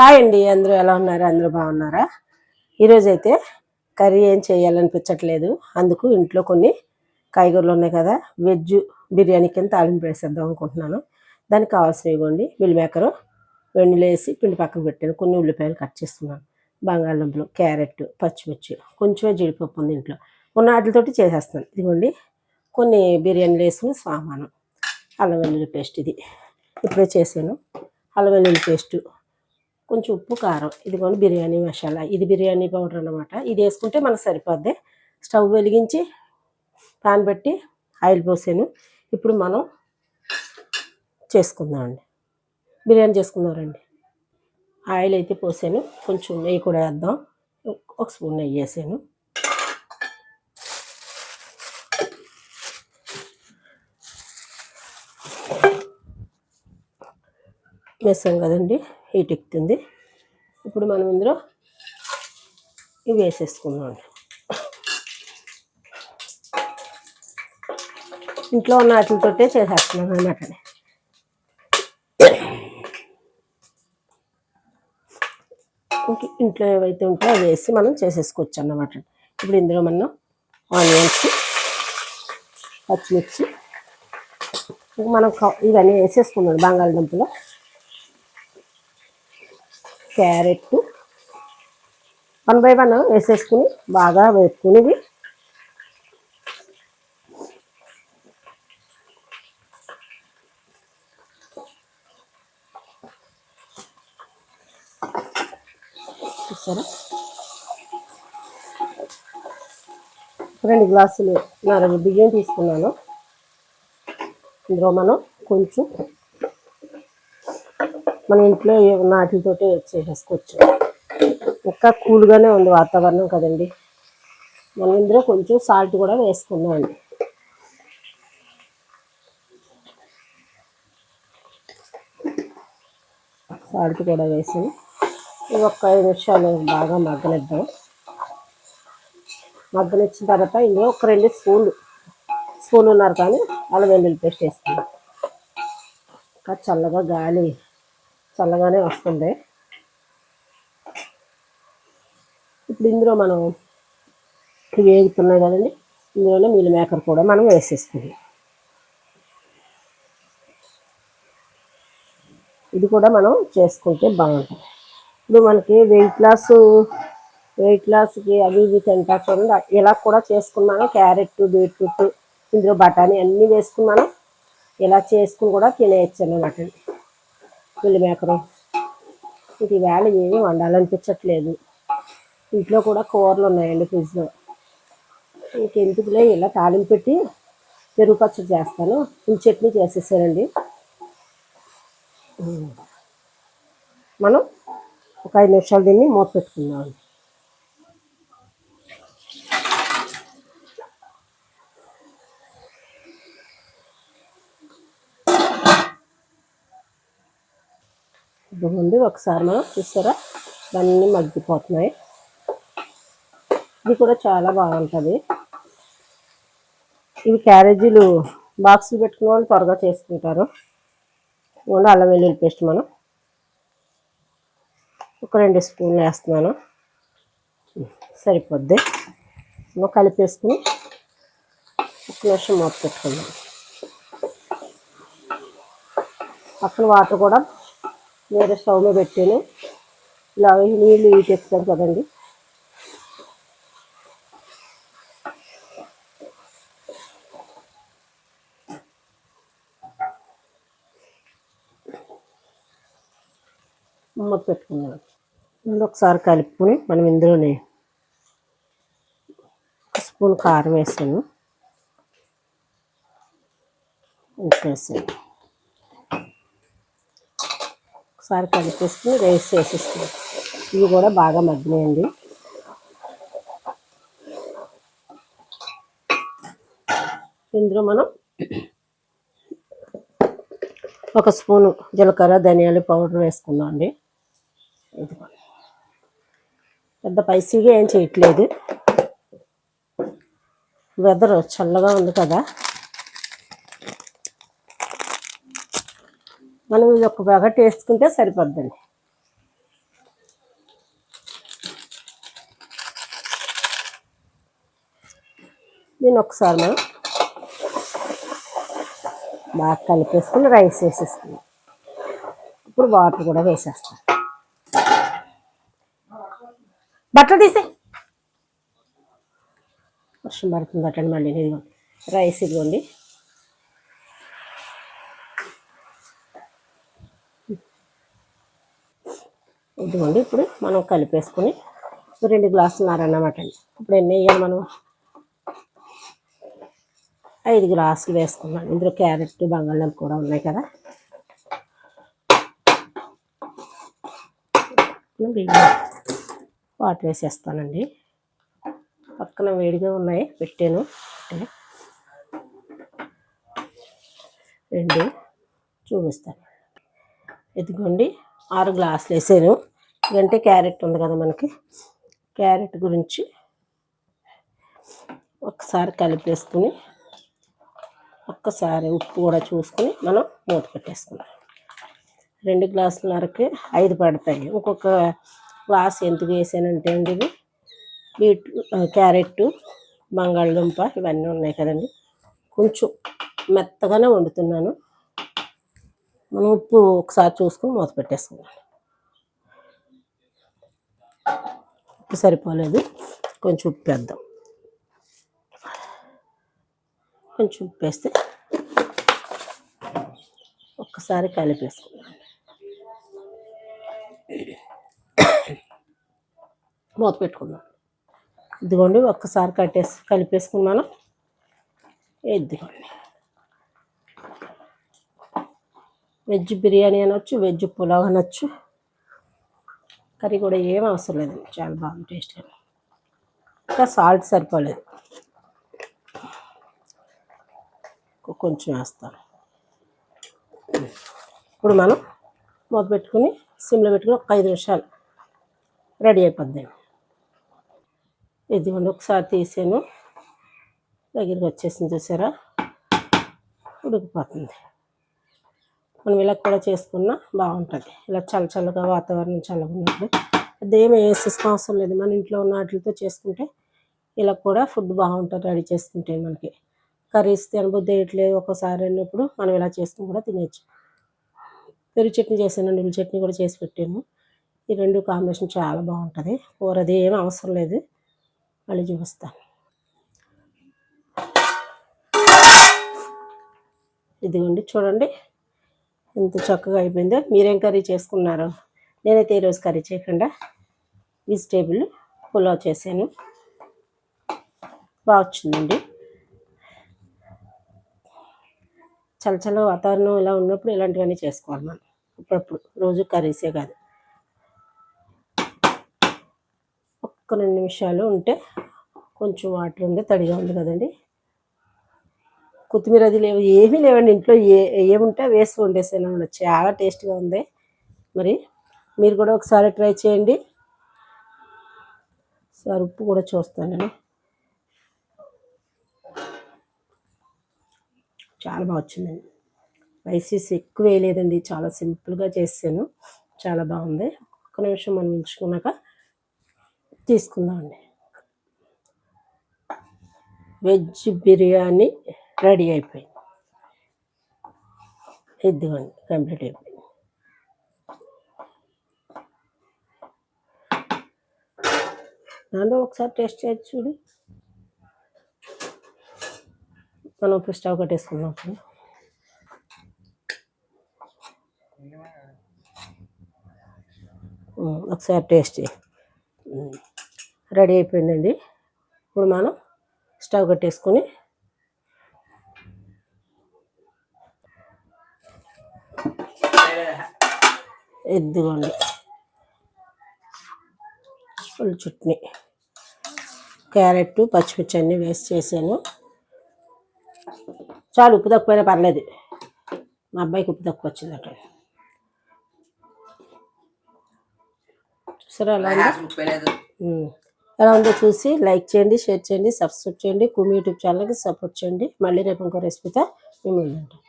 Hi అండి అందరూ ఎలా ఉన్నారు? అందరూ బాగున్నారా? ఈరోజైతే కర్రీ ఏం చేయాలనిపించట్లేదు. అందుకు ఇంట్లో కొన్ని కాయగూరలు ఉన్నాయి కదా వెజ్ బిర్యానీ కింద తాలింపు వేసేద్దాం అనుకుంటున్నాను. దానికి కావాల్సినవి ఇవ్వండి. మిల్ మేకరు పిండి పక్కన పెట్టాను. కొన్ని ఉల్లిపాయలు కట్ చేస్తున్నాను. బంగాళదుంపలు క్యారెట్ పచ్చిమిర్చి కొంచెమే జీడిపప్పు ఉంది ఇంట్లో. ఉన్న వాటితోటి చేసేస్తాను. ఇదిగోండి కొన్ని బిర్యానీలు వేసుకుని సామాను. అల్లం వెల్లుల్లి పేస్ట్ ఇది. ఇప్పుడే చేశాను. అల్లం వెల్లుల్లి పేస్టు కొంచెం ఉప్పు కారం. ఇదిగోండి బిర్యానీ మసాలా. ఇది బిర్యానీ పౌడర్ అన్నమాట. ఇది వేసుకుంటే మనకు సరిపోద్ది. స్టవ్ వెలిగించి పాన్ పెట్టి ఆయిల్ పోసాను. ఇప్పుడు మనం చేసుకుందామండి బిర్యానీ చేసుకుందామండి ఆయిల్ అయితే పోసాను. కొంచెం నెయ్యి కూడా వేద్దాం. ఒక స్పూన్ నెయ్యి వేసాను. వేసాం కదండి. హీట్ ఎక్కుతుంది. ఇప్పుడు మనం ఇందులో ఇవి వేసేసుకుందాం. ఇంట్లో ఉన్న వాటితోటే చేసేస్తున్నాం అనమాట ఇంట్లో ఏవైతే ఉంటాయో అవి వేసి మనం చేసేసుకోవచ్చు అన్నమాట. ఇప్పుడు ఇందులో మనం ఆనియన్స్ పచ్చిమిర్చి ఇంక మనం ఇవన్నీ వేసేసుకున్నాం బంగాళదుంపలో. క్యారెట్. వన్ బై వన్ వేసేసుకుని బాగా వేసుకునివి చూసారా? రెండు గ్లాసులు నాలుగు బియ్యం తీసుకున్నాను. ఇందులో మనం కొంచెం మన ఇంట్లో నాటితోటే చేసేసుకోవచ్చు. ఇంకా కూల్గానే ఉంది వాతావరణం కదండి. మనం ఇందులో కొంచెం సాల్ట్ కూడా వేసుకున్నామండి. సాల్ట్ కూడా వేసి ఇవి ఒక్క ఐదు నిమిషాలు బాగా మగ్గనిద్దాం. మగ్గనిచ్చిన తర్వాత ఇందులో ఒక రెండు స్పూన్లు స్పూన్ ఉన్నారు కానీ అలా వెల్లుల్లి పేస్ట్ వేసుకున్నాం ఇంకా చల్లగా గాలి చల్లగానే వస్తుంది. ఇప్పుడు ఇందులో మనం వేగుతున్నాయి కదండి ఇందులోనే మీల్ మేకర్ కూడా మనం వేసేస్తుంది ఇది కూడా మనం చేసుకుంటే బాగుంటుంది. ఇప్పుడు మనకి వెయిట్ లాస్ వెయిట్ లాస్కి అవి ఇవి తింటా చూడండి ఇలా కూడా చేసుకున్నాను. క్యారెట్ బీట్రూట్ ఇందులో బఠానీ అన్నీ వేసుకున్నాను. ఇలా చేసుకుని కూడా తినేయచ్చు అన్నమాట. ఉల్లి మేకరు ఇది వేళ ఏమీ వండాలనిపించట్లేదు. ఇంట్లో కూడా కూరలు ఉన్నాయండి ఫ్రిడ్జ్లో. ఇంకెందుకులే ఇలా తాలింపు పెట్టి పెరుగు పచ్చడి చేస్తాను. ఈ చట్నీ చేసేసానండి. మనం ఒక ఐదు నిమిషాలు దీన్ని మూత పెట్టుకుందాం. ఇదిగోండి ఒకసారి మనం చూస్తారా ఇవన్నీ మగ్గిపోతున్నాయి. ఇది కూడా చాలా బాగుంటుంది. ఇవి క్యారేజీలు బాక్సులు పెట్టుకునే వాళ్ళు త్వరగా చేసుకుంటారు. ఇవ్వండి అల్లం వెల్లుల్లి పేస్ట్ మనం ఒక రెండు స్పూన్లు వేస్తున్నాను. సరిపోద్ది. ఇంకా కలిపేసుకుని ఒక నిమిషం మూత పెట్టుకుందాం. పక్కన వాటర్ కూడా వేరే స్టవ్ మీద పెట్టాను. ఇలా నీళ్ళు యూజ్ ఎక్కుతారు కదండి. మూత పెట్టుకున్నాను ముందు ఒకసారి కలుపుకొని మనం ఇందులోనే స్పూన్ కారం వేసాను. కొంచెం వేసాను. ఒకసారి కలిపేసుకుని రైస్ వేసేసుకున్నాం. ఇవి కూడా బాగా మగ్గినాయండి. ఇందులో మనం ఒక స్పూను జీలకర్ర ధనియాల పౌడర్ వేసుకుందాం అండి. పెద్ద పైసీగా ఏం చేయట్లేదు. వెదర్ చల్లగా ఉంది కదా. మనం ఇది ఒక బాగా టేస్ట్కుంటే సరిపోద్దండి. నేను ఒకసారి మనం బాగా కలిపేసుకుని రైస్ వేసేస్తాను ఇప్పుడు వాటర్ కూడా వేసేస్తాను బట్టలు తీసే వర్షం పడుతుంది బట్టలు మళ్ళీ నేను. రైస్ ఇవ్వండి ఇదిగోండి ఇప్పుడు మనం కలిపేసుకొని రెండు గ్లాసులు నారన్నమాట అండి. ఇప్పుడు ఎన్ని వేయాలి మనం? ఐదు గ్లాసులు వేసుకున్నాం. ఇందులో క్యారెట్ బంగాళదుంప కూడా ఉన్నాయి కదా. వాటర్ వేసేస్తానండి. పక్కన వేడిగా ఉన్నాయి పెట్టాను. రెండు చూపిస్తాను. ఎదిగోండి ఆరు గ్లాసులు వేసాను. ఎందుకంటే క్యారెట్ ఉంది కదా మనకి. క్యారెట్ గురించి ఒకసారి కలిపేసుకుని ఒక్కసారి ఉప్పు కూడా చూసుకుని మనం మూత పెట్టేసుకున్నాం రెండు గ్లాసులన్నరకి ఐదు పడతాయి. ఇంకొక గ్లాస్ ఎందుకు వేసానంటే అండి ఇవి బీట్ క్యారెట్ బంగాళదుంప ఇవన్నీ ఉన్నాయి కదండి. కొంచెం మెత్తగానే వండుతున్నాను. మనం ఉప్పు ఒకసారి చూసుకుని మూత పెట్టేసుకున్నాం ఉప్పు సరిపోలేదు. కొంచెం ఉప్పు వేద్దాం. కొంచెం ఉప్పు వేస్తే ఒక్కసారి కలిపేసుకున్నాం మూత పెట్టుకుందాం. ఇదిగోండి ఒక్కసారి కట్టేసి కలిపేసుకున్నాను. ఇదిగోండి. వెజ్ బిర్యానీ అనొచ్చు వెజ్ పులావ్ అనొచ్చు. కర్రీ కూడా ఏం అవసరం లేదండి చాలా బాగుంది టేస్ట్ ఇంకా సాల్ట్ సరిపోలేదు. కొంచెం వేస్తాను. ఇప్పుడు మనం మూత పెట్టుకుని సిమ్లో పెట్టుకుని ఒక ఐదు నిమిషాలు రెడీ అయిపోద్ది. ఇదిగోండి ఒకసారి తీసాను. దగ్గరికి వచ్చేసింది చూసారా? ఉడికిపోతుంది. మనం ఇలా కూడా చేసుకున్నా బాగుంటుంది. ఇలా చల్లచల్లగా వాతావరణం చల్లగా ఉన్నప్పుడు. అదేమి వేసేసుకో అవసరం లేదు. మన ఇంట్లో ఉన్న వాటితో చేసుకుంటే ఇలా కూడా ఫుడ్ బాగుంటుంది రెడీ చేసుకుంటే మనకి. కర్రీస్ తినబుద్ధి వేయట్లేదు ఒకసారి అన్నప్పుడు మనం ఇలా చేసుకుని కూడా తినేయచ్చు. పెరుగు చట్నీ చేశాను నువ్వుల చట్నీ కూడా చేసి పెట్టాను. ఈ రెండు కాంబినేషన్ చాలా బాగుంటుంది. కూర అది ఏం అవసరం లేదు. మళ్ళీ చూపిస్తాను. ఇదిగోండి చూడండి. ఎంత చక్కగా అయిపోయిందో? మీరేం కర్రీ చేసుకున్నారు? నేనైతే ఈరోజు కర్రీ చేయకుండా వెజిటేబుల్ పులావ్ చేశాను. బాగా వచ్చిందండి. చలచల వాతావరణం ఇలా ఉన్నప్పుడు ఇలాంటివన్నీ చేసుకోవాలి మనం. అప్పుడప్పుడు రోజు కర్రీసే కాదు. ఒక్క రెండు నిమిషాలు ఉంటే కొంచెం వాటర్ ఉంది తడిగా ఉంది కదండి. కొత్తిమీర అది లేవు ఏమీ లేవండి. ఇంట్లో ఏ ఏముంటే వేసి వండేసాను చాలా టేస్ట్గా ఉంది. మరి మీరు కూడా ఒకసారి ట్రై చేయండి. సార్ ఉప్పు కూడా చూస్తానండి చాలా బాగా వచ్చిందండి స్పైసీస్ ఎక్కువ వేయలేదండి. చాలా సింపుల్గా చేసాను. చాలా బాగుంది. ఒక్క నిమిషం మనం ఉంచుకున్నాక తీసుకుందామండి. వెజ్ బిర్యానీ రెడీ అయిపోయింది. ఇదిగోండి కంప్లీట్ అయిపోయింది. దాంట్లో ఒకసారి టేస్ట్ చేయొచ్చు చూడు. మనం ఇప్పుడు స్టవ్ కట్టేసుకుందాం అప్పుడు ఒకసారి టేస్ట్ రెడీ అయిపోయిందండి. ఇప్పుడు మనం స్టవ్ కట్టేసుకొని ఎద్దుగోండి ఫుల్ చట్నీ. క్యారెట్ పచ్చిమిర్చి అన్నీ వేస్ట్ చేశాను. చాలు ఉప్పు తక్కువైనా పర్లేదు. మా అబ్బాయికి ఉప్పు తక్కువ వచ్చిందట చూసారా ఎలా ఎలా ఉందో చూసి లైక్ చేయండి షేర్ చేయండి సబ్స్క్రైబ్ చేయండి. కుమి యూట్యూబ్ ఛానల్కి సపోర్ట్ చేయండి. మళ్ళీ రేపు ఇంకో రెసిపీతో మేము ఉంటాం.